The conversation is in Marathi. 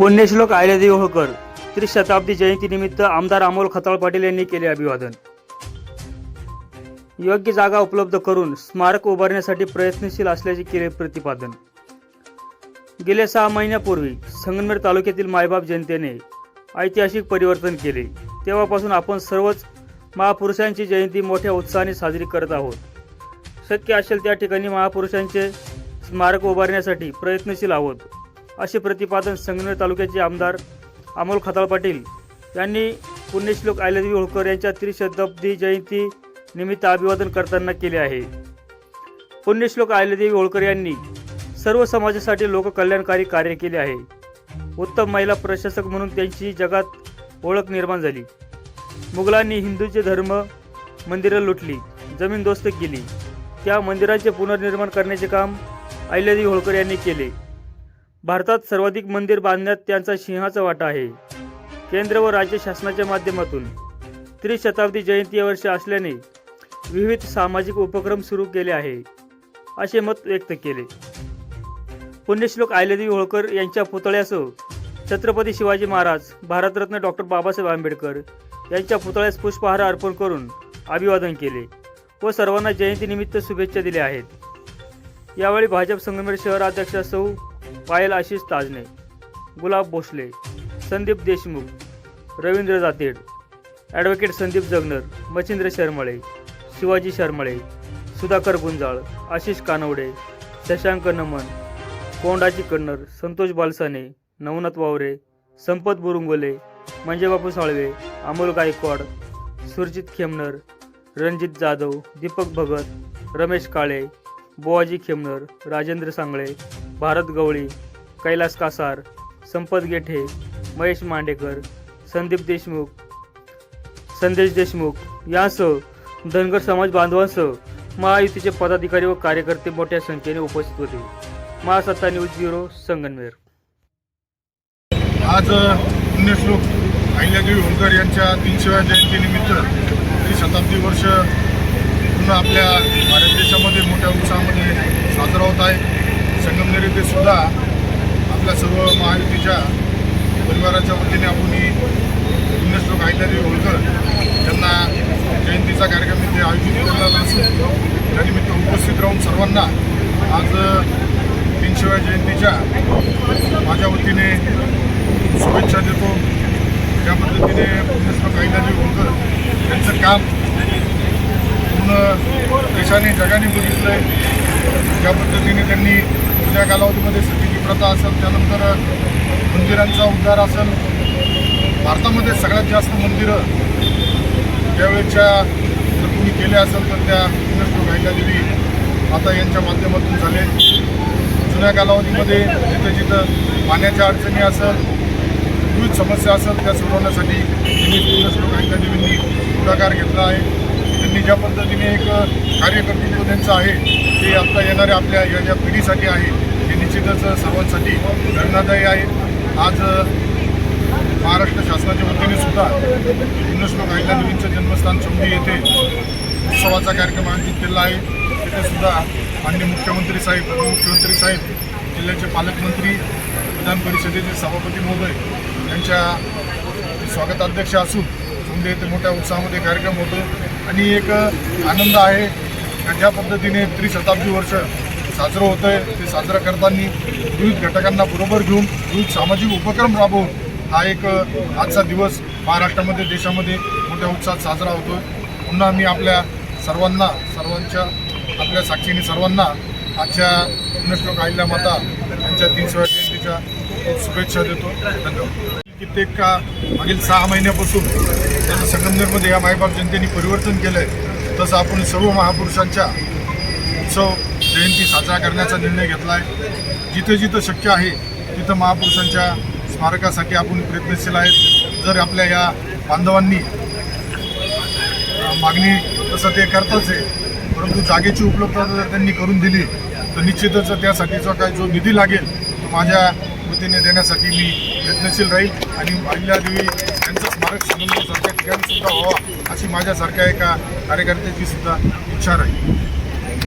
पुण्यश्लोक अहिल्यादेवी होळकर त्रिशताब्दी जयंतीनिमित्त आमदार अमोल खताळ पाटील यांनी केले अभिवादन. योग्य जागा उपलब्ध करून स्मारक उभारण्यासाठी प्रयत्नशील असल्याचे केले प्रतिपादन. गेल्या सहा महिन्यापूर्वी संगमनेर तालुक्यातील मायबाप जनतेने ऐतिहासिक परिवर्तन केले. तेव्हापासून आपण सर्वच महापुरुषांची जयंती मोठ्या उत्साहाने साजरी करत आहोत. शक्य असेल त्या ठिकाणी महापुरुषांचे स्मारक उभारण्यासाठी प्रयत्नशील आहोत. असे प्रतिपादन संगमनेर तालुक्याचे आमदार अमोल खताळ पाटील यांनी पुण्यश्लोक अहिल्यादेवी होळकर यांच्या त्रिशताब्दी जयंती निमित्त अभिवादन करताना केले आहे. पुण्यश्लोक अहिल्यादेवी होळकर यांनी सर्व समाजासाठी लोककल्याणकारी कार्य केले आहे. उत्तम महिला प्रशासक म्हणून त्यांची जगात ओळख निर्माण झाली. मुघलांनी हिंदूचे धर्म मंदिरं लुटली जमीन दोस्त केली. त्या मंदिरांचे पुनर्निर्माण करण्याचे काम अहिल्यादेवी होळकर यांनी केले. भारतात सर्वाधिक मंदिर बांधण्यात त्यांचा सिंहाचा वाटा आहे. केंद्र व राज्य शासनाच्या माध्यमातून त्रिशताब्दी जयंती या वर्षी असल्याने विविध सामाजिक उपक्रम सुरू केले आहे असे मत व्यक्त केले. पुण्यश्लोक अहिल्यादेवी होळकर यांच्या पुतळ्यासह छत्रपती शिवाजी महाराज भारतरत्न डॉक्टर बाबासाहेब आंबेडकर यांच्या पुतळ्यास पुष्पहार अर्पण करून अभिवादन केले व सर्वांना जयंतीनिमित्त शुभेच्छा दिल्या आहेत. यावेळी भाजप संगमेर शहर अध्यक्ष सौ पायल आशिष ताजने. गुलाब भोसले संदीप देशमुख रवींद्र जातेड ॲडव्होकेट संदीप जगनर मच्छिंद्र शर्मळे शिवाजी शर्मळे सुधाकर गुंजाळ आशिष कानवडे शशांक नमन कोंडाजी कन्नर संतोष बालसाने नवनाथ वावरे संपत बुरुंगोले मंजेबापू साळवे अमोल गायकवाड सुरजित खेमनर रणजित जाधव दीपक भगत रमेश काळे बोआजी खेमनर राजेंद्र सांगळे भारत गवळी कैलास कासार संपत गेठे महेश मांडेकर संदीप देशमुख संदेश देशमुख यासह धनगर समाज बांधवांसह महायुतीचे पदाधिकारी व कार्यकर्ते मोठ्या संख्येने उपस्थित होते. महासत्ता न्यूज ब्युरो संगनमेर आज पुण्यश्लोक अहिल्यादेवी होळकर यांच्या तीनशेव्या जयंतीनिमित्त शताब्दी वर्ष पुन्हा आपल्या भारत देशामध्ये मोठ्या उत्साहामध्ये साजरा होत आहे. सुद्धा आपल्या सर्व महायुतीच्या परिवाराच्या वतीने आपण पुण्यश्लोक अहिल्यादेवी होळकर यांना जयंतीचा कार्यक्रम इथे आयोजित केलेला असून त्यानिमित्त उपस्थित राहून सर्वांना आज तीनशेव्या जयंतीच्या माझ्या वतीने शुभेच्छा देतो. त्या पद्धतीने पुण्यश्लोक अहिल्यादेवी होळकर यांचं काम पूर्ण देशाने जगाने बघितलं आहे ज्या पद्धतीने त्यांनी जुन्या कालावधीमध्ये सतीची प्रथा असेल त्यानंतर मंदिरांचा उद्धार असेल भारतामध्ये सगळ्यात जास्त मंदिरं त्यावेळेच्या जर कोणी केले असेल तर त्या पुण्यश्लोक अहिल्यादेवी आता यांच्या माध्यमातून झाले. जुन्या कालावधीमध्ये जिथं जिथं पाण्याच्या अडचणी असेल विविध समस्या असेल त्या सोडवण्यासाठी त्यांनी पुण्यश्लोक देवींनी पुढाकार घेतला आहे. त्यांनी ज्या पद्धतीने एक कार्यकर्तृत्व त्यांचं आहे ते आत्ता येणाऱ्या आपल्या या ज्या पिढीसाठी आहे. ते निश्चितच सर्वांसाठी प्रेरणादायी आहे. आज महाराष्ट्र शासनाच्या वतीने सुद्धा पुण्यश्लोक अहिल्यादेवींचं जन्मस्थान चौंडी येथे उत्सवाचा कार्यक्रम आयोजित केला आहे. तिथे सुद्धा माननीय मुख्यमंत्री साहेब उपमुख्यमंत्री साहेब जिल्ह्याचे पालकमंत्री विधान परिषदेचे सभापती महोदय यांच्या स्वागताध्यक्ष असून समजे येथे मोठ्या उत्साहामध्ये कार्यक्रम होतो आणि एक आनंद आहे. कारण ज्या पद्धतीने त्रिशताब्दी वर्ष साजरं होतं आहे ते साजरं करताना विविध घटकांना बरोबर घेऊन विविध सामाजिक उपक्रम राबवून हा एक आजचा दिवस महाराष्ट्रामध्ये देशामध्ये मोठ्या उत्साहात साजरा होतो पुन्हा मी आपल्या सर्वांना सर्वांच्या आपल्या साक्षीने सर्वांना आजच्या पुण्यश्लोक अहिल्या माता यांच्या तीनशेव्या जयंतीच्या शुभेच्छा देतो. धन्यवाद. कित्येक का मागील सहा महिन्यापासून त्यांच्या संगमनेरमध्ये या मायबाप जनतेने परिवर्तन केलं आहे तसं आपण सर्व महापुरुषांच्या उत्सव जयंती साजरा करण्याचा निर्णय घेतला आहे जिथे जिथं शक्य आहे तिथं महापुरुषांच्या स्मारकासाठी आपण प्रयत्नशील आहेत. जर आपल्या या बांधवांनी मागणी तसं ते करताच आहे परंतु जागेची उपलब्धता जर त्यांनी करून दिली तर निश्चितच त्यासाठीचा काय जो निधी लागेल तो माझ्या वतीने देण्यासाठी मी प्रयत्नशील राहील आणि अहिल्यादेवी यांचं स्मारक संबंधित सारख्या ठिकाणी सुद्धा व्हावा अशी माझ्यासारख्या एका कार्यकर्त्याची सुद्धा इच्छा राहील.